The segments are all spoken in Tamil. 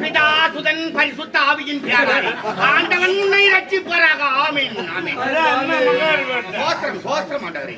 பிதா சுதன் பரிசுத்த ஆவியின் பேராய் ஆண்டவன் உன்னை ரட்சிப்பராக ஆமென் ஆமென். சோஸ்திரம் சோஸ்திரம் ஆண்டவரே.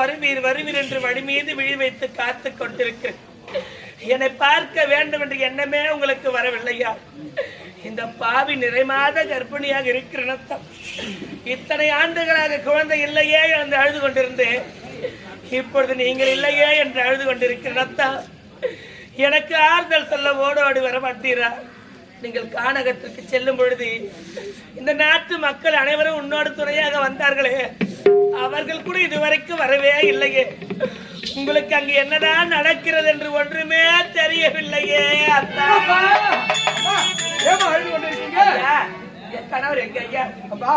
வருவீர் வருவீர் என்று வழி மீது விழி வைத்து காத்து கொண்டிருக்கிறேன். என்னை பார்க்க வேண்டும் என்று எண்ணமே உங்களுக்கு வரவில்லையா? இந்த பாவி நிறைமாத கர்ப்பிணியாக இருக்கிறேன் அத்தா இத்தனை ஆண்டுகளாக குழந்தை இல்லையே என்று அழுது கொண்டிருந்தேன். இப்பொழுது நீங்கள் இல்லையே என்று அழுது கொண்டிருக்கிறேன் அத்தா எனக்கு ஆறுதல் சொல்ல ஓடோடி வர மாட்டீரா? நீங்கள் கானகத்திற்கு செல்லும் பொழுது இந்த நாட்டு மக்கள் அனைவரும் உன்னோடு துணையாக வந்தார்களே. அவர்கள் கூட இதுவரைக்கும் வரவே இல்லையே. உங்களுக்கு அங்கு என்னதான் நடக்கிறது என்று ஒன்றுமே தெரியவில்லையே அத்தா. ஏமா அழுது கொண்டிருக்கீங்க? என் கணவர் எங்க ஐயா? அப்பா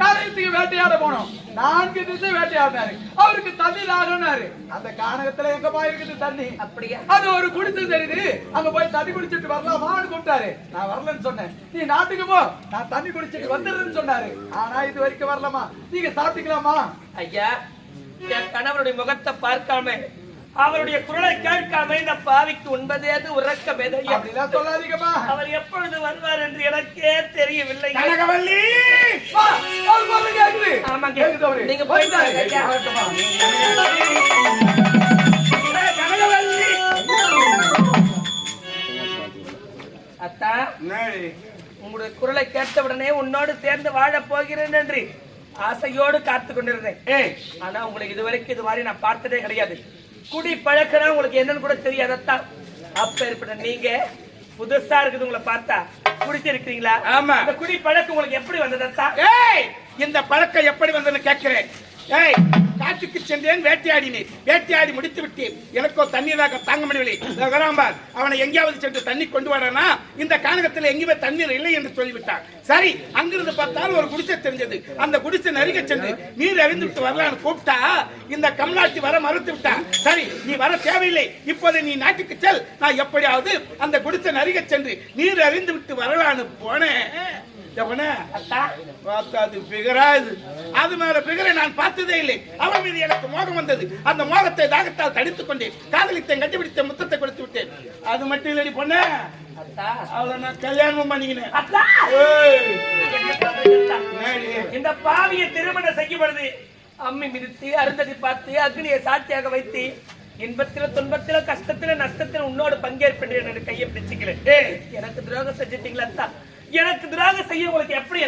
காரணத்துக்கு வேட்டையாட போனோம். நான்கு திசை வேட்டையாடினாரு. அவருக்கு தண்ணி தாகம்னாரு அந்த கானகத்துல எங்கப்பா இருக்குது தண்ணி? அப்படியா? அது ஒரு குடிசை தெரியுது. அங்க போய் தண்ணி குடிச்சிட்டு வரலாமான்னு கூப்பிட்டாரு. நான் வரலன்னு சொன்னேன். நீ நாட்டுக்கு போ. நான் தண்ணி குடிச்சிட்டு வந்துடுறேன்னு சொன்னாரு. ஆனா இது வரைக்கும் வரலாமா நீங்க சாப்பிட்டுக்கலாமா ஐயா என் கணவருடைய முகத்தை பார்க்காம அவருடைய குரலை கேட்காம இந்த பாவிக்கு உண்பதேது உறக்கமேது ஐயா அப்படிலாம் சொல்லாதீங்கம்மா. அவர் எப்பொழுது வருவார் என்று எனக்கே தெரியவில்லை. கனகவல்லி குரல் கேக்குது. நீங்க போயிட்டு அத்தா? உங்களுடைய குரலை கேட்டவுடனே உன்னோடு சேர்ந்து வாழப் போகிறேன் என்று ஆசையோடு காத்து கொண்டிருந்தேன். ஆனா உங்களுக்கு இதுவரைக்கும் இது மாதிரி நான் பார்த்ததே கிடையாது. குடி பழக்கம்னா உங்களுக்கு என்னன்னு கூட தெரியாதத்தான் அப்ப ஏற்பட்ட நீங்க. புதுசா இருக்குது உங்களை பார்த்தா. குடிச்சிருக்கீங்களா ஆமா. அந்த குடி பழக்கம் உங்களுக்கு எப்படி வந்ததத்தா ஏய் இந்த பழக்கம் எப்படி வந்ததுன்னு கேட்கிறேன். ஏய் காட்டுக்கு சென்றேன் வேட்டையாடினேன். வேட்டையாடி முடித்து விட்டேன். எனக்கோ தண்ணீராக தாங்க முடியவில்லை. இதோ அவனை எங்கேயாவது சென்று தண்ணி கொண்டு வரானா இந்த கானகத்தில் எங்கேயுமே தண்ணீர் இல்லை என்று சொல்லிவிட்டான் சரி அங்கிருந்து பார்த்தால் ஒரு குடிசை தெரிஞ்சது. அந்த குடிசை நெருங்க சென்று நீர் அறிந்து விட்டு வரலான்னு கூப்பிட்டா இந்த கமலாட்சி வர மறுத்து விட்டான். சரி நீ வர தேவையில்லை. இப்போது நீ நாட்டுக்கு செல். நான் எப்படியாவது அந்த குடிசை நெருங்க சென்று நீர் அறிந்து விட்டு வரலான்னு போனேன். அது மேல பிகரை நான் பார்த்ததே இல்லை. அவன் மீது எனக்கு மோகம் வந்தது. அந்த மோகத்தை தாகத்தால் தடித்துக் கொண்டேன். காதலித்தேன் கட்டிப்பிடித்தேன் முத்தத்தை கொடுத்து விட்டேன். அது மட்டும் இல்லடி பொண்ணு. அவளை நான் கல்யாணம் பண்ணிக்கினேன்? இந்த பாவிய திருமணம் செய்யப்படுது அம்மி மிதித்து அருந்ததி பார்த்து அக்னியை சாட்சியாக வைத்து இன்பத்தில துன்பத்தில கஷ்டத்தில நஷ்டத்தில உன்னோடு பங்கேற்பேன் கையை பிடிச்சிக்கிறேன். எனக்கு துரோகம் செஞ்சிட்டீங்களா எனக்கு துரோகம் செய்ய உங்களுக்கு எப்படி?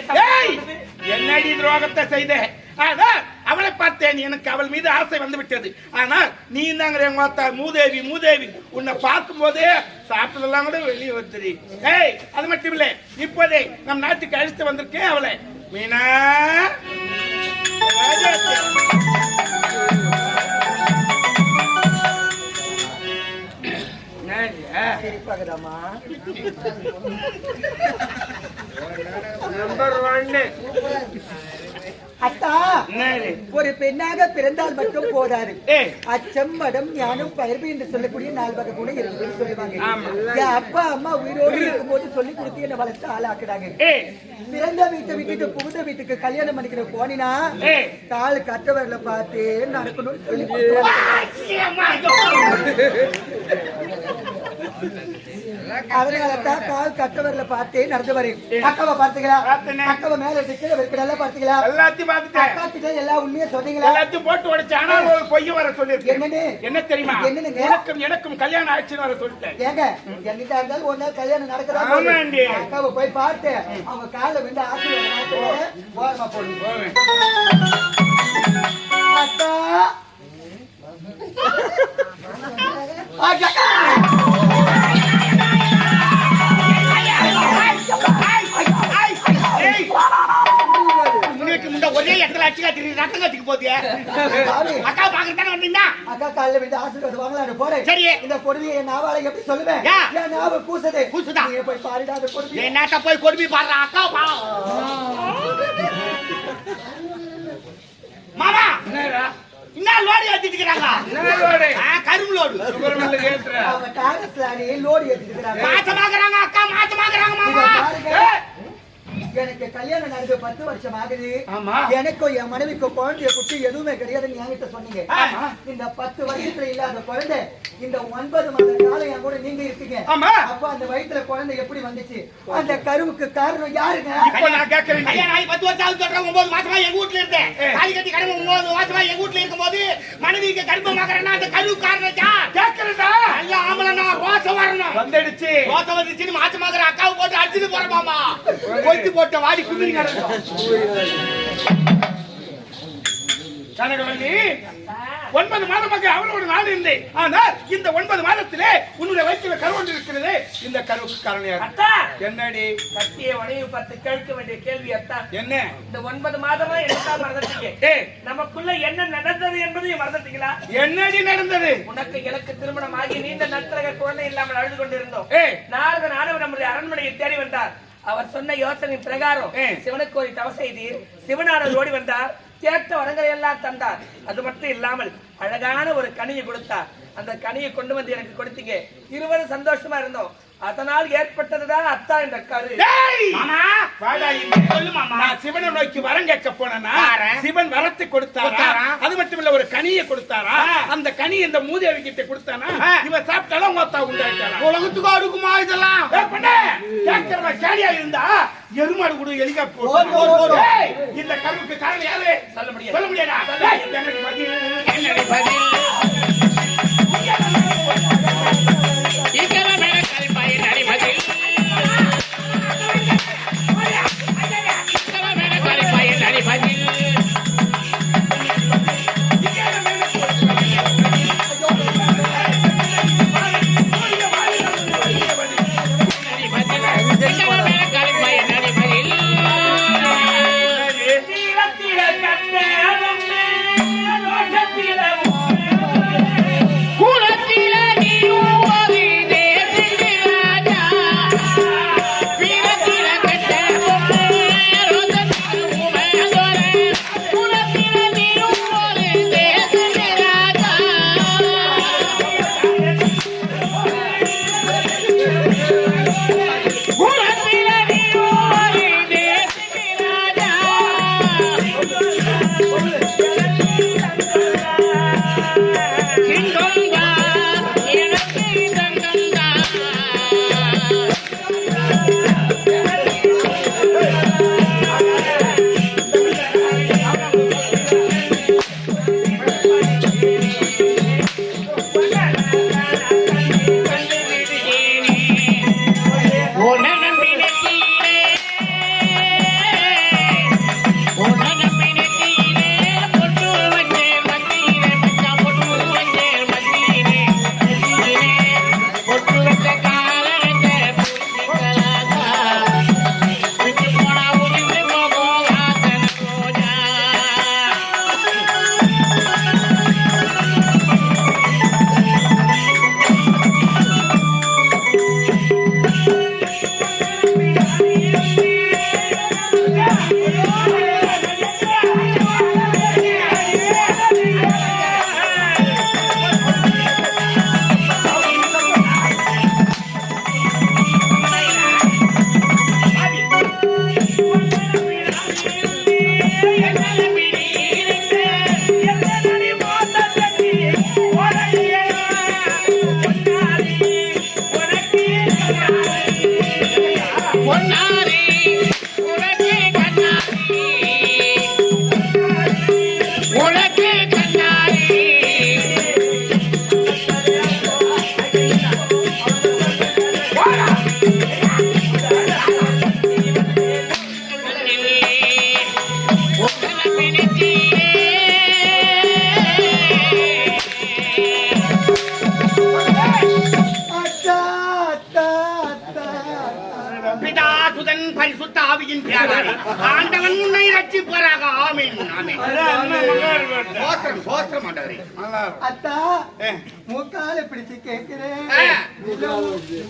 என்னடி துரோகத்தை செய்த? ஆனால் அவளை பார்த்தேன். எனக்கு அவள் மீது ஆசை வந்து விட்டது ஆனால் நீ தாங்கிற மாத்தா மூதேவி மூதேவி. உன்னை பார்க்கும் போதே சாப்பிட்டதெல்லாம் கூட வெளியே வந்துரு. ஏய் அது மட்டும் இல்லை இப்போதே நம் நாட்டுக்கு அழைத்து வந்திருக்கேன் அவளை. மீனா! நம்பர் ஒன்னு அத்தா? ஒரு பெண்ணாக பிறந்தால் மட்டும் போதாது. அச்சம் மடம் ஞானம் பயிர்வு என்று சொல்லக்கூடிய நாலு வகை குணம் இருக்குன்னு சொல்லுவாங்க. என் அப்பா அம்மா உயிரோடு இருக்கும்போது சொல்லி கொடுத்து என்ன வளர்த்து ஆளாக்குறாங்க. பிறந்த வீட்டை விட்டுட்டு புகுந்த வீட்டுக்கு கல்யாணம் பண்ணிக்கிற போனினா. கால் கட்டவரில பார்த்து நடக்கணும்னு சொல்லி கொடுத்துருவாங்க. அதனால தான் கால் கட்டவரில பார்த்தே நடந்து வரேன் அக்காவை பார்த்தீங்களா பார்த்தேனே. அக்காவை மேல கீழே வைக்கிறதா பார்த்தீங்களா எல்லாத்தையும் பார்த்துட்டேன் அக்கா கிட்ட எல்லா உண்மையை சொன்னீங்களா எல்லாத்தையும் போட்டு உடைச்சு ஆனால் ஒரு பொய்ய வர சொல்லியிருக்கேன் என்னன்னு? என்ன தெரியுமா என்னனுங்க? எனக்கும் எனக்கும் கல்யாணம் ஆயிடுச்சுன்னு வர சொல்லிட்டேன் ஏங்க என்னைக்கா இருந்தாலும் ஒரு நாள் கல்யாணம் ஆமாண்டி. போகுது. அக்காவை போய் பார்த்து அவங்க காலை விண்டு ஆசீர்வாதம் ஓரமா போடுங்க அக்கா. ஒரே இடத்துல அச்சு காத்திரி ரத்தம் காத்திக்கு போதிய அக்கா பாக்குறதானே வந்தீங்கன்னா அக்கா காலில் விட்டு ஆசீர்வாதம் வாங்கலாம்னு போறேன். சரி. இந்த கொடுமையை என் நாவால எப்படி சொல்லுவேன். என் நாவ கூசுது கூசுதா? நீங்க போய் பாருடா அந்த கொடுமையை என்னத்த போய் கொடுமை பாடுற அக்கா பா. மாமா. என்ன லோடு ஏத்திட்டு இருக்கிறாங்க. ஆ, கரும்பு லோடு அவங்க டாரஸ்ல அணி லோடு ஏத்திட்டு இருக்காங்க மாசமாக்குறாங்க அக்கா மாசமாக்குறாங்க மாமா. ஏய், எனக்கு கல்யாணம் நடந்து பத்து வருஷம் ஆகுது. எனக்கும் என் மனைவிக்கும் குழந்தைய குட்டி எதுவுமே கிடையாதுன்னு என்கிட்ட சொன்னீங்க. இந்த பத்து வருஷத்துல இல்லாத குழந்தை இந்த ஒன்பது மாத காலம் என் கூட நீங்க இருக்கீங்க ஆமா. அப்ப அந்த வயித்துல குழந்தை எப்படி வந்துச்சு? அந்த கருவுக்கு காரணம் யாருங்க? இப்போ நான் கேட்கிறேன். கல்யாணம் ஆகி பத்து வருஷம் ஆகுது சொல்றேன். ஒன்பது மாசமா எங்க வீட்டுல இருந்தேன். தாலி கட்டி கடமை ஒன்பது மாசமா எங்க வீட்டுல இருக்கும்போது மனைவிக்கு கர்ப்பமாக்குறேன்னா அந்த கரு காரணம் யார்? கேட்கிறதா நல்ல ஆம்பளனா ரோசம் வரணும். வந்துடுச்சு. ரோசம் வந்துச்சுன்னு மாசமாக்குற அக்காவை போட்டு அடிச்சுட்டு போற மாமா. கொய்த்து போட்ட வாடி குதிரி கிடக்கும் கனகவல்லி. ஒன்பது மாதமாக அவளோட நாடு இருந்தேன். ஆனால் இந்த ஒன்பது மாதத்திலே உன்னுடைய வயிற்றுல கரு ஒன்று இருக்கிறது. இந்த கருவுக்கு காரணம் யார்? அத்தா! என்னடி? கத்திய வணையை பார்த்து கேட்க வேண்டிய கேள்வி அத்தா. என்ன? இந்த ஒன்பது மாதமா என்னதான் மறந்துட்டீங்க? நமக்குள்ள என்ன நடந்தது என்பதையும் மறந்துட்டீங்களா? என்னடி நடந்தது? உனக்கு எனக்கு திருமணம் ஆகி நீண்ட நத்திரக குழந்தை இல்லாமல் அழுது கொண்டிருந்தோம். நாரதன் ஆனவர் நம்முடைய அரண்மனையை தேடி வந்தார். அவர் சொன்ன யோசனை பிரகாரம். சிவனுக்கு ஒரு தவ செய்தீர் சிவனானவர் ஓடி வந்தார். கேட்ட வரங்களை எல்லாம் தந்தார். அது மட்டும் இல்லாமல் அழகான ஒரு கனியை கொடுத்தார். அந்த கனியை கொண்டு வந்து எனக்கு கொடுத்தீங்க. இருவரும் சந்தோஷமா இருந்தோம். அதனால் ஏற்பட்டதுதான் அத்தா என்ற கரு. டேய்! வாடா இங்க. நான் சிவனை நோக்கி வரம் கேட்க போனேனா சிவன் வரத்தை கொடுத்தாரா? அது மட்டும் இல்ல ஒரு கனியை கொடுத்தாரா? அந்த கனி இந்த மூதேவி கிட்ட கொடுத்தானா இவ சாப்பிட்டாலும் உங்க அத்தா உண்டாயிட்டாரா உலகத்துக்கு அடுக்குமா இதெல்லாம்? கேட்கிறவ கேடியா இருந்தா எருமாடு கூட எலிகா. போட்டு இந்த கருவுக்கு காரணம் யாரு? சொல்ல முடியாது. சொல்ல முடியாதா? பதில்? பதில்? ஆண்டவரே அத்தா. முக்கால பிடிச்சு கேட்கிறேன்.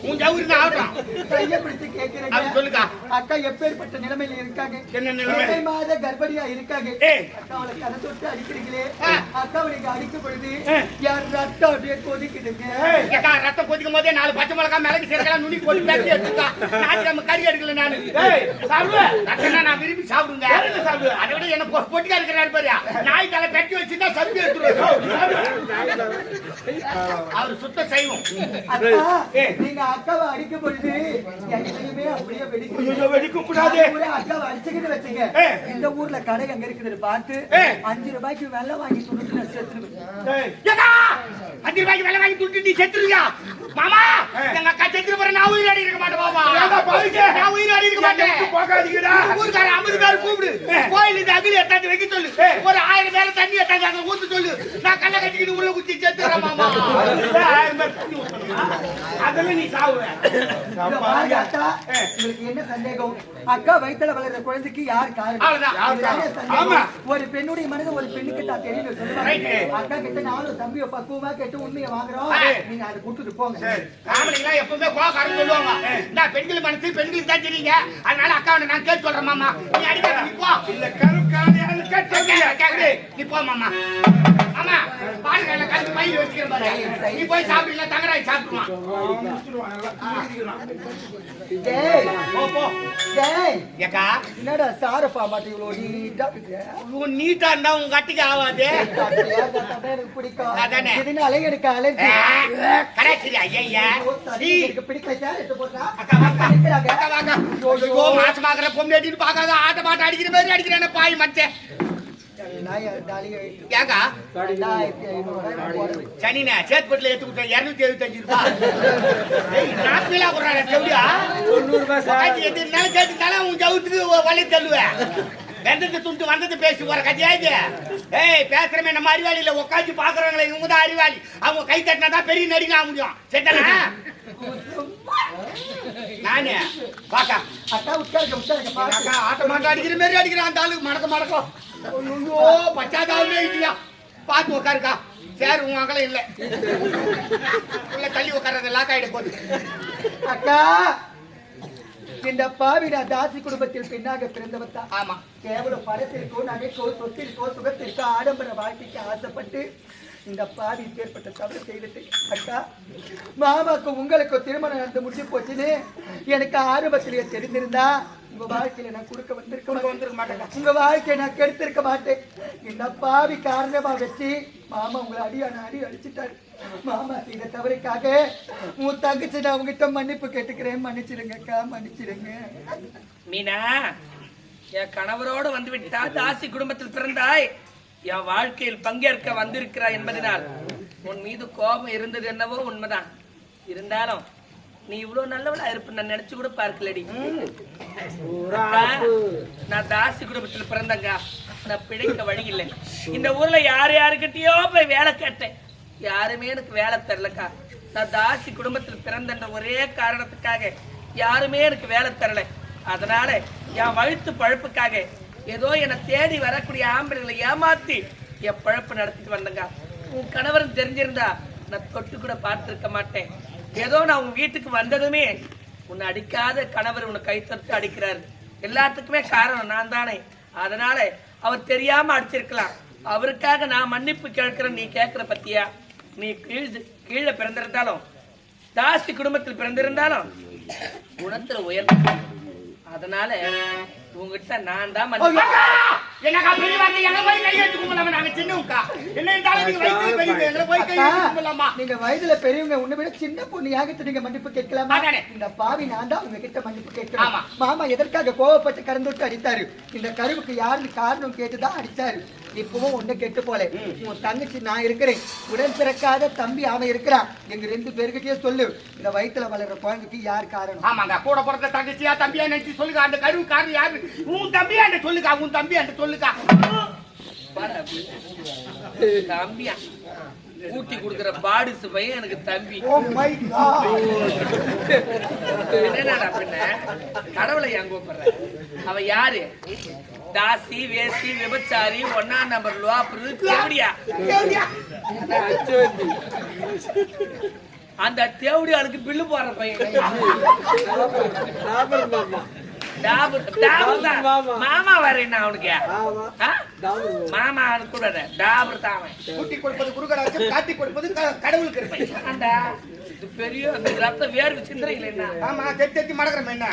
உன் ஜவுரி தான் ஆகட்டும் கைய பிடிச்சு கேட்கிறேன் சொல்லுக்கா. அக்கா எப்பேற்பட்ட நிலைமையில இருக்காங்க? என்ன மாத கர்ப்பணியா இருக்காங்க. அக்காவளை கதை தொட்டு அடிக்கிறீங்களே. ஆ. அக்காவை நீங்க அடிக்கும் பொழுது யார் ரத்தம் அப்படியே கொதிக்குதுங்க? ரத்தம் கொதிக்கும் போதே நாலு பச்சை மிளகா மிளகு சீரகெல்லாம் நுனி போட்டு பேசி எடுத்துக்கா ஞாயிற்றுக்கிழமை கறி எடுக்கல நானு. சாப்பிடுவேன். ரத்தம்னா நான் விரும்பி சாப்பிடுங்க. யாருங்க சாப்பிடுவ? அதை விட என்ன பொட்டிக்கா இருக்கிறாரு பாரு. நாய் தலை பெட்டி வச்சுதான் சப்பி எடுத்துருவாரு. அவர் சுத்த செய்வோம். நீங்க அக்காவை அடிக்கும் பொழுது எங்கேயுமே அப்படியே வெடிக்கும். ஐயோ, வெடிக்க கூடாது. அக்காவை அடிச்சுக்கிட்டு வச்சுங்க. இந்த ஊர்ல கடை எங்க இருக்குதுன்னு பார்த்து. அஞ்சு ரூபாய்க்கு வெள்ளம் வாங்கி கொடுத்து நான் செத்துருவேன். அஞ்சு ரூபாய்க்கு விலை வாங்கி துட்டு நீ செத்துருவியா? மாமா எங்க அக்கா செத்துரு போற நான் உயிரோடி இருக்க மாட்டேன் மாமா? நான் உயிரோடி இருக்க மாட்டேன். போகாதீங்கடா. ஊருக்கார ஐம்பது பேர் கூப்பிடு. கோயில் இந்த அகில எத்தாந்து வைக்க சொல்லு. ஒரு ஆயிரம் பேர் தண்ணி எத்தாந்து அங்க ஊத்து சொல்லு. நான் கல்ல கட்டிக்கிட்டு உள்ள குத்தி செத்துறேன் மாமா. அதுல நீ சாவுவ. என்ன சந்தேகம் அக்கா வயித்துல வளர்ற குழந்தைக்கு யார் காரணம் சந்தேகம். ஒரு பெண்ணுடைய மனது ஒரு பெண்ணுக்கு தான் தெரியும் Right. சொல்லுவாங்க அக்கா கிட்ட நானும் தம்பியை பக்குவமா கேட்டு உண்மையை வாங்குறோம் நீங்க அதை கொடுத்துட்டு போங்க ஆம்பளைங்களா எப்பவுமே கோகாரம் சொல்லுவாங்க நான் பெண்கள் மனசு பெண்களுக்கு தான் தெரியுங்க அதனால அக்காவை நான் கேட்டு சொல்றேன் மாமா நீ அடிக்க நீ கேக்குது. நீ போ மாமா. மாமா பாருங்க எல்லாம் கருத்து மயில் வச்சுக்கிறேன் பாரு. நீ போய் சாப்பிடல தங்கராய் ஏக்கா. என்னடா சாரப்பா மாட்டே இவ்வளவு நீட்டா உன் நீட்டா இருந்தா உன் கட்டிக்கு ஆகாது எனக்கு பிடிக்கும் அதானே. இதனால எனக்கு அலர்ஜி கரெக்ட் ஐயா. எனக்கு சார் எடுத்து போட்டா அக்கா. அக்கா மாசமாக்குற பொம்பளை அடின்னு பார்க்காத ஆட்ட பாட்ட அடிக்கிற மாதிரி அடிக்கிறானே பாய் மச்ச. நாய் டாலி ஏக்கா ரெண்டாயிரத்தி ஐநூறு ரூபாய் போடுறது. சனினே சேத்பட்டில் ஏத்து விட்டேன் இருநூத்தி எழுபத்தஞ்சு ரூபாய் நாப்பிலா கொடுறாங்க செவிடியா உக்காந்து எது இருந்தாலும் கேட்டுனாலும் உன் ஜவுத்துக்கு வழி தள்ளுவேன் வெந்தது துண்டு வந்தது பேசி போற கதையா இது ஏய் பேசுறமே நம்ம அறிவாளி இல்ல உட்காந்து பாக்குறவங்களே இவங்க தான் அறிவாளி அவங்க கை தட்டினா தான் பெரிய நடிகை ஆக முடியும் சரிதானே நானே பாக்கா அக்கா பாருங்க அக்கா ஆட்ட மாட்ட அடிக்கிற மாதிரி அடிக்கிறான் அந்த ஆளு மடக்க மடக்கம் ஐயோ பச்சாதாவே இல்லையா? பார்த்து உட்காருக்கா. சேர் உன் அகலம் இல்ல. உள்ள தள்ளி உட்கார்றது லாக் ஆயிட போகுது. அக்கா இந்த பாவிட தாசி குடும்பத்தில் பெண்ணாக பிறந்தவன் தான் ஆமா. கேவலம் பணத்திற்கோ நகைக்கோ சொத்திற்கோ சுகத்திற்கோ ஆடம்பர வாழ்க்கைக்கு ஆசைப்பட்டு இந்த பாவி ஏற்பட்ட தவறு செய்துட்டு அக்கா மாமாக்கு உங்களுக்கு திருமணம் நடந்து முடிஞ்சு போச்சுன்னு எனக்கு ஆரம்பத்திலேயே தெரிந்திருந்தா உங்க வாழ்க்கையில நான் கொடுக்க வந்திருக்க. வந்திருக்க மாட்டேன். உங்க வாழ்க்கையை நான் கெடுத்திருக்க மாட்டேன். இந்த பாவி காரணமா வச்சு மாமா உங்களை அடியான அடி அடிச்சிட்டாரு. மாமா செய்த தவறுக்காக உன் தங்கச்சி நான் உங்ககிட்ட மன்னிப்பு கேட்டுக்கிறேன். மன்னிச்சிடுங்க அக்கா மன்னிச்சிடுங்க. மீனா என் கணவரோடு வந்து விட்டா தாசி குடும்பத்தில் பிறந்தாய். என் வாழ்க்கையில் பங்கேற்க வந்திருக்கிறாய் என்பதனால் உன் மீது கோபம் இருந்தது என்னவோ உண்மைதான். இருந்தாலும் நீ இவ்வளவு நல்லவளா இருப்ப நான் நினைச்சு கூட பார்க்கலடி. நான் தாசி குடும்பத்தில் பிறந்தங்க. நான் பிழைக்க வழி இல்லை. இந்த ஊர்ல யார் யாருக்கிட்டயோ போய் வேலை கேட்டேன். யாருமே எனக்கு வேலை தரலக்கா. நான் தாசி குடும்பத்தில் பிறந்தன்ற ஒரே காரணத்துக்காக யாருமே எனக்கு வேலை தரல. அதனால என் வயிற்று பழப்புக்காக ஏதோ என்னை தேடி வரக்கூடிய ஆம்பளைகளை ஏமாத்தி என் பழப்பு நடத்திட்டு வந்தங்க. உன் கணவன் தெரிஞ்சிருந்தா நான் தொட்டு கூட பார்த்துருக்க மாட்டேன். ஏதோ நான் உன் வீட்டுக்கு வந்ததுமே உன்னை அடிக்காத கணவர் உன்னை கை தொட்டு அடிக்கிறாரு. எல்லாத்துக்குமே காரணம் நான் தானே. அதனால அவர் தெரியாம அடிச்சிருக்கலாம். அவருக்காக நான் மன்னிப்பு கேட்கிறேன் நீ கேட்கிற பத்தியா? நீ கீழ் கீழே பிறந்திருந்தாலும் தாசி குடும்பத்தில் பிறந்திருந்தாலும் குணத்துல உயர்ந்த. அதனால உங்ககிட்ட நான் தான் மன்னிப்பு என்னக்கா பெரிய வார்த்தை எங்க போய் கை கும்பலாமா நாங்க சின்னவுக்கா என்ன இருந்தாலும் நீங்க வயசுல பெரியவங்க எங்களை போய் கை கும்பலாமா நீங்க வயதுல பெரியவங்க உன்னை விட சின்ன பொண்ணு யாகிட்ட நீங்க மன்னிப்பு கேட்கலாமா. இந்த பாவி நான் தான் உங்ககிட்ட மன்னிப்பு. கேட்கிறேன். மாமா எதற்காக கோவப்பட்டு கறந்து விட்டு அடித்தாரு? இந்த கருவுக்கு யாருன்னு காரணம் கேட்டுதான் அடிச்சாரு இப்பவும் ஒண்ணு கெட்டு போல. உன் தங்கச்சி நான் இருக்கிறேன். உடன் பிறக்காத தம்பி அவன் இருக்கிறான். எங்க ரெண்டு பேருக்கிட்டயே சொல்லு. இந்த வயித்துல வளர்ற குழந்தைக்கு யார் காரணம்? ஆமாங்க கூட பிறந்த தங்கச்சியா தம்பியா நினைச்சு சொல்லுங்க. அந்த கருவு காரணம் யாரு? உன் தம்பியா அந்த சொல்லுக்கா உன் தம்பி அந்த சொல்லுக்கா. தம்பியா? ஊட்டி கொடுக்குற பாடிசு பையன் எனக்கு தம்பி. ஓ மை காட் என்னடா பின்ன? கடவுளை ஏன் கூப்பிடுற? அவன் யாரு? தாசி வேசி விபச்சாரி ஒன்னா நம்பர் லோப்பரு தேவடியா? அந்த தேவடியாளுக்கு பில்லு போற பையன். மாமா. என்ன அவனுக்கு? மாமா. இல்ல. டாபர் தான் அவன். கூட்டி கொடுப்பது குருகடாச்சும் காட்டி கொடுப்பது க- கடவுள் கிருபை. ஆண்டா, இது பெரிய ரத்த வேர்வு சிந்தனைகள் என்ன? ஆமா தெத்தி தெத்தி மடக்கிறோம் என்ன?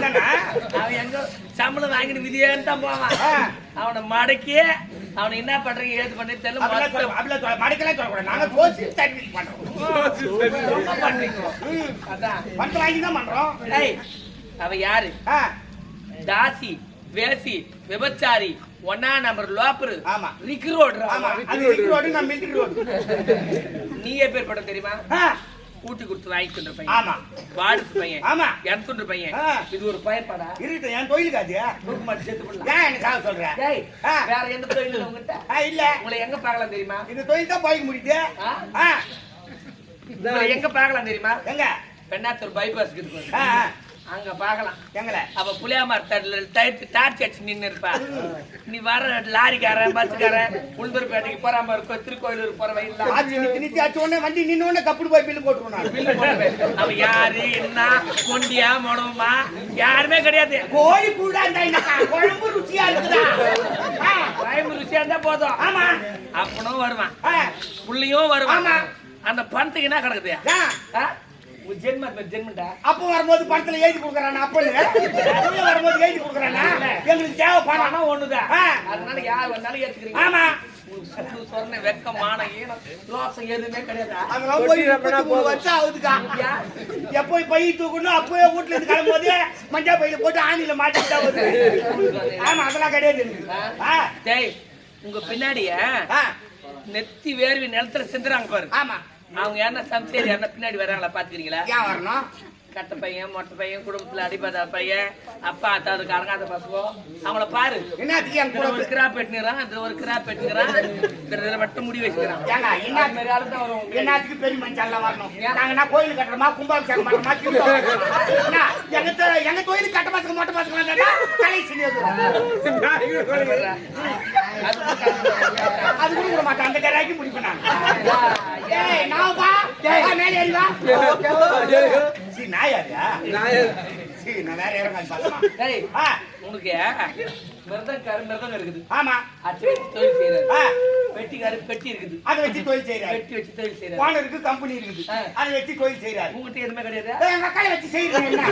தானே அவன் எங்க சம்பளம் வாங்கிட்டு விதியேன்னு தான் போவான். அவனை மடக்கி அவனை என்ன பண்றீங்க ஏது பண்ணி தெரியல. மடக்கலாம் சொல்லக்கூடாது. நாங்க சட்னி பண்றோம். பண்றீங்க. அதான். வாங்கி தான் பண்றோம். ஏய் அவ யாரு ஆ, தாசி வேசி விபச்சாரி ஒன்னா நம்பர் லோப்பரு ஆமா. ரிக்ரோடு ஆமா, அது ரிக் ரோடு, நான் மில்க் ரோடு. நீ எப்பேர் படம் தெரியுமா ஆ, ஊட்டி கொடுத்து வாங்கிட்டு பையன் ஆமா. வாடிச்சு பையன் ஆமா. இறந்துட்டு பையன் ஆ. இது ஒரு பயப்படா இருக்கட்டும், என் தொழிலுக்கு அது. தூக்கு மாட்டி செத்து போடலாம் ஏன் என்ன சாக சொல்ற? டேய் ஆ. வேற எந்த தொழில் இல்ல உங்ககிட்ட இல்ல. உங்களை எங்க பார்க்கலாம் தெரியுமா இந்த தொழில் தான் போய்க்க முடியுது. எங்க பார்க்கலாம் தெரியுமா எங்க? பெண்ணாத்தூர் பைபாஸ் இருக்கு அங்க பார்க்கலாம். எங்கள? அவ புளியாமர் டைட் டார்ச் அடிச்சு நின்னு இருப்பா. நீ வர லாரிக்காரன் பஸ்காரன் உளுந்தூர்பேட்டைக்கு போறாம இருக்கும் திருக்கோயிலூர் போற உடனே வண்டி நின்ன உடனே கப்புனு போய் பில்லு போட்டுருவோம். பில்லு போடுவேன் அவ யாரு என்ன கொண்டியா மொடவுமா? யாருமே கிடையாது. கோழி கூட? குழம்பு ருசியா இருக்குதா? ஆ, பயம்பு ருசியா இருந்தா போதும். ஆமா. அப்பனும் வருவான். புள்ளியும் வருவான். அந்த பணத்துக்கு என்ன கிடக்குது? ஏன்? ஆ? உன் ஜென்ம ஜென்மண்டா? அப்ப வரும்போது படத்துல எழுதி கொடுக்குறானா அப்பன்னு வரும்போது எழுதி கொடுக்குறானா? எங்களுக்கு தேவை பணம் ஒண்ணுதான். அதனால யார் வந்தாலும் ஏத்துக்கிறீங்க. ஆமா. உங்களுக்கு சூடு சொரணை வெக்கம் மானம் ஈனம் ரோசம் எதுவுமே கிடையாது. அதெல்லாம் போய் வருஷம் ஆகுதுக்கா எப்போ பை தூக்கணும் அப்பவே வீட்டுல இருந்து கிளம்பும்போது மஞ்சள் பையில போட்டு ஆணில மாட்டிட்டு வருது ஆமா அதெல்லாம் கிடையாது டேய் உங்க பின்னாடிய ஆ, நெத்தி வேர்வி நிலத்துல செந்துறாங்க பாரு. ஆமா. அவங்க யாருன்னா சம்சேரி யாருன்னா பின்னாடி வராங்களா பாத்துக்கிறீங்களா? ஏன் வரணும்? கட்ட பையன் மொட்டை பையன் குடும்பத்துல அடிபத பையன் அப்பா அத்தாவுக்கு அடங்காத பசங்க அவங்கள பாரு. என்னத்துக்கு என் கூட இதுல ஒரு கிராப் வெட்டுங்கிறான் இதுல ஒரு கிராப் வெட்டுங்கிறான் இதுல மட்டும் முடி வச்சுக்கிறான். என்ன தான் வரும். என்னத்துக்கு பெரிய மனுஷன்லாம் வரணும்? நாங்க என்ன கோயில் கட்டுறோமா? கும்பாபிஷேகம்? என்ன, எங்க எங்க கோயிலுக்கு கட்ட பசங்க மொட்டை பசங்க கலை அது கூட விட மாட்டேன். அந்த கராய்க்கு முடிப்பேன் நான். ஏய் நான் வா, மேலே ஏறி வா. சீ நாயாரியா? சீ நான் வேற இறங்காது பாக்கலாம் டேய் ஆ உனக்கு மிருதங்காரு மிருதங்க இருக்குது. ஆமா. அச்சு வச்சு தொழில் செய்யறாரு ஆ. வெட்டிக்காரு பெட்டி இருக்குது. அதை வச்சு தொழில் செய்யறாரு வெட்டி வச்சு தொழில் செய்யறாரு ஓனருக்கு கம்பெனி இருக்குது. அதை வச்சு தொழில் செய்யறாரு உங்ககிட்ட எதுவுமே கிடையாது? எங்க அக்கால வச்சு என்ன?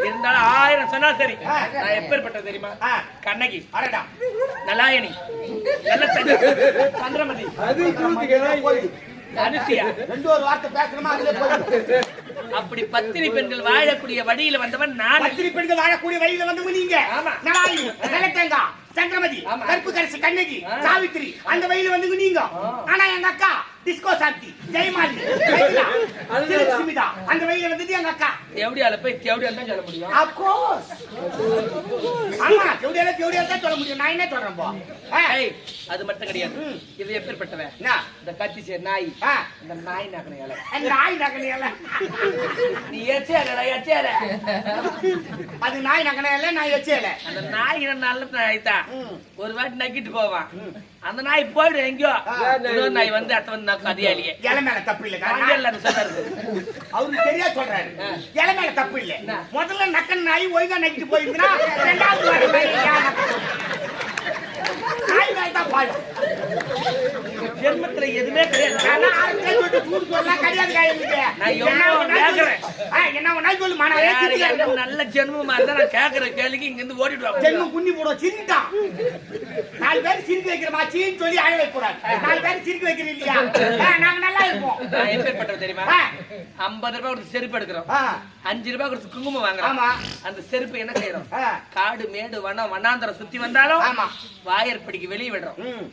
இருந்தாலும் ஆயிரம் சொன்னா சரி. நான் எப்பேற்பட்ட தெரியுமா. கண்ணகி. அடடா. நலாயணி நல்ல சந்திரமதி. அனுசியா ரெண்டு ஒரு வார்த்தை பேசணுமா? அதுல அப்படி பத்தினி பெண்கள் வாழக்கூடிய வழியில வந்தவன் நான். பத்திரி பெண்கள் வாழக்கூடிய வழியில வந்து நீங்க. ஆமா. நலாயி நிலத்தேங்கா சந்திரமதி ஆமா. கருப்பு கரசி கண்ணகி. சாவித்திரி அந்த வழியில வந்து நீங்க. ஆனா எங்க அக்கா டிஸ்கோ சாந்தி ஜெயமாலி சுமிதா அந்த வழியில வந்தது எங்க அக்கா. தேவடியால போய் தேவடியால தான் சொல்ல முடியும். Course. ஆமா தேவடியால தேவடியால தான் சொல்ல முடியும். நான் என்ன சொல்றேன் போ. அது மட்டும் கிடையாது. இது எப்பேற்பட்டவன்? இந்த கத்தி சேர் நாய். இந்த நாய் நகனையால நாய் நகனையல்ல நீ ஏச்சேரடா ஏச்சேர அது நாய் நகனையல்ல நான் எச்சேல அந்த நாய் நல்ல நாய் தான். ஒரு வாட்டி நக்கிட்டு போவான் அந்த நாய் போயிடும் எங்கேயோ. இன்னொரு நாய் வந்து அடுத்த வந்து நக்கும் அதிகாலியே இலை மேல தப்பு இல்ல. அந்த சொன்னாரு அவருக்கு தெரியா சொல்றாரு. இலை மேல தப்பு இல்ல? முதல்ல நக்கன் நாய் ஒழுங்கா நக்கிட்டு போயிருந்தா ரெண்டாவது நாய் தான் ஜென்மத்துல எதுவுமே கிடையாது. நல்ல ஜென்மமா இருந்தா நான் கேக்குற கேள்விக்கு இங்க இருந்து ஓடிடுவாங்க ஜென்மம் குன்னி போடும் சிரிட்டான் நாலு பேர் சிரிக்க வைக்கிறமா சீன்னு சொல்லி அழ வைக்கூடாது நாலு பேர் சிரிக்க வைக்கிறீங்க இல்லையா? நாங்க நல்லா இருப்போம். நான் எப்பேற்பட்டவன் தெரியுமா. ஐம்பது ரூபாய் கொடுத்து செருப்பு எடுக்கிறோம். அஞ்சு ரூபாய் கொடுத்து குங்குமம் வாங்குறோம். ஆமா. அந்த செருப்பு என்ன செய்யறோம். காடு மேடு வனம் வனாந்தரம் சுத்தி வந்தாலும் ஆமா. வாயற்படிக்கு வெளியே விடுறோம்.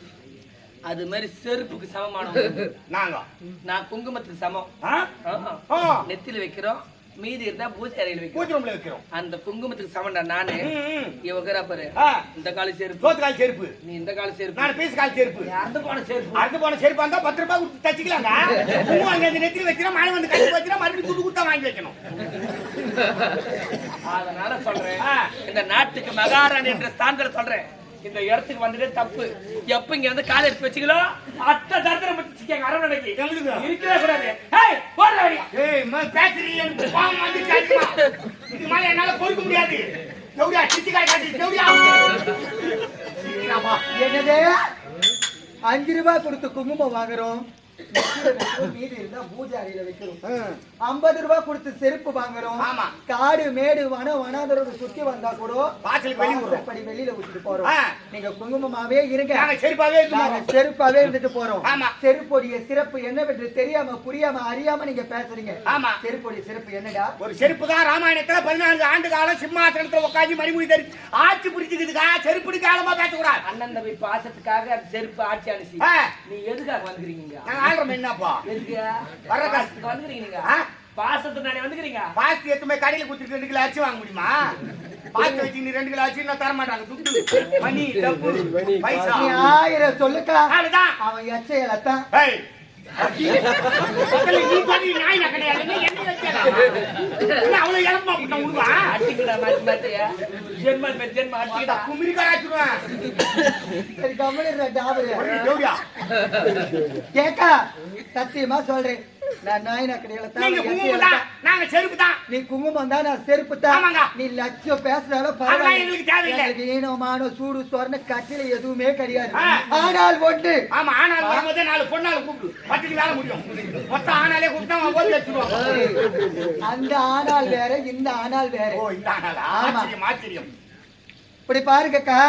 அது மாதிரி செருப்புக்கு சமமானவங்க. நாங்க. நான் குங்குமத்துக்கு சமம். நெத்தில வைக்கிறோம். மீதி இருந்தா பூஜை அறையில் வைக்கிறோம். அந்த குங்குமத்துக்கு சமண்டா நானு. இவகரா பாரு. இந்த காலி செருப்பு. சோத்து கால் செருப்பு. நீ இந்த காலி செருப்பு. நான் பீஸ் கால் செருப்பு. அந்த போன செருப்பு. அடுத்து போன செருப்பா இருந்தா பத்து ரூபாய் கொடுத்து தச்சுக்கலாங்க. பூ அங்க இந்த நெத்தில வச்சினா மழை வந்து கட்டி வச்சினா மறுபடியும் துட்டு கொடுத்தா வாங்கி வைக்கணும். அதனால சொல்றேன். இந்த நாட்டுக்கு மகாராணி என்ற ஸ்தானத்துல சொல்றேன். இந்த இடத்துக்கு வந்துட்டு தப்பு. எப்ப இங்க வந்து காலை எடுத்து வச்சுங்களோ அத்தை தரத்துல முடிச்சுக்கங்க அரவணைக்கு? இருக்கவே கூடாது. ஏய் போடுற வழியா. ஏய் ம பேசுறீ எனக்கு கோவம் வந்து சாதிமா இது மேல என்னால பொறுக்க முடியாது. ஜவுடியா காட்டி என்னது? அஞ்சு ரூபாய் கொடுத்து குங்குமம் வாங்குறோம். மீதி இருந்தா பூஜை அறையில வைக்கிறோம் ஐம்பது ரூபாய் கொடுத்து செருப்பு வாங்குறோம் ஆமா. காடு மேடு வன வனாந்தரோட சுத்தி வந்தா கூட வாசலுக்கு வெளிய வெளியில விட்டுட்டு போறோம். நீங்க குங்குமமாவே இருங்க. நாங்க செருப்பாவே நாங்க செருப்பாவே இருந்துட்டு போறோம். ஆமா. செருப்போடைய சிறப்பு என்னவென்று தெரியாம புரியாம அறியாம நீங்க பேசுறீங்க. ஆமா. செருப்போடைய சிறப்பு என்னடா? ஒரு செருப்பு தான் ராமாயணத்துல பதினான்கு ஆண்டு காலம் சிம்மாசனத்துல உட்காந்து மணிமொழி தரி ஆட்சி பிடிச்சிக்கிறதுக்கா செருப்புடி காலமா பேசக்கூடாது. அண்ணன் தம்பி பாசத்துக்காக செருப்பு ஆட்சி அனுசி. நீ எதுக்காக வந்துக்கிறீங்க ஆடுறோம் என்னப்பா? எதுக்கு? வர்ற காசு. பாசத்துக்கு வந்துக்கிறீங்க நீங்க ஆ? பாசத்துக்கு வந்துக்கிறீங்க? பாஸ்தி எத்துமே கடையில கொடுத்துட்டு ரெண்டு கிலோ அரிசி வாங்க முடியுமா? பாஸ்தி வச்சு நீ ரெண்டு கிலோ அரிசி நான் தர மாட்டாங்க துட்டு. மணி டப்பு. பைசா. ஆயிரம் சொல்லுக்கா. அதுதான் அவன் அடி. முதல்ல நீ சொல்லி நாய் நான் கிடையாது அவ்வளவு இளம்பா புட்ட உருவா அட்டிக்கிடா மாத்தி மாத்தியா ஜென்ம குமிரி சரி டாபரு ஜோடியா கேக்கா சத்தியமா சொல்றேன். நான் நாயினா நீங்க தான் குங்குமம் தான். நாங்க செருப்பு தான். நீ குங்குமம் தான் நான் செருப்பு தான். நீ லட்சியம் பேசுறாலும் பரவாயில்ல. எங்களுக்கு தேவையில்லை. எங்களுக்கு ஈனமான சூடு சொரண கட்டில எதுவுமே கிடையாது. ஆனால் ஒன்று. ஆமா ஆனாலும் வரும்போதே நாலு பொண்ணால கூப்பிடு. பத்துக்கு வேலை முடியும். மொத்தம் ஆனாலே கூப்பிட்டா அந்த ஆனால் வேற இந்த ஆனால் வேற. ஓ இந்த ஆனாலா ஆமா. ஆச்சரியம் ஆச்சரியம். இப்படி பாருங்கக்கா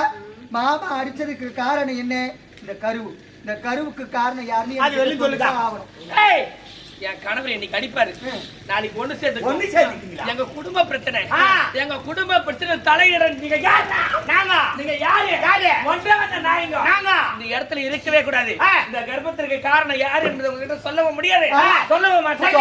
மாமா அடிச்சதுக்கு காரணம் என்ன? இந்த கருவு. இந்த கருவுக்கு காரணம் யாருன்னு ஆகணும். என் கணவர் இன்னைக்கு அடிப்பாரு. நாளைக்கு ஒண்ணு சேர்ந்து ஒண்ணு சேர்த்துக்கிங்களா? எங்க குடும்ப பிரச்சனை. எங்க குடும்ப பிரச்சனை தலையிட நீங்க யாரு? நாங்க. நீங்க யாரு? யாரு? ஒன்றே வந்த நாயங்க நாங்க. இந்த இடத்துல இருக்கவே கூடாது. இந்த கர்ப்பத்திற்கு காரணம் யாரு என்பது உங்ககிட்ட சொல்லவும் முடியாது. சொல்லவும் மாட்டேன்.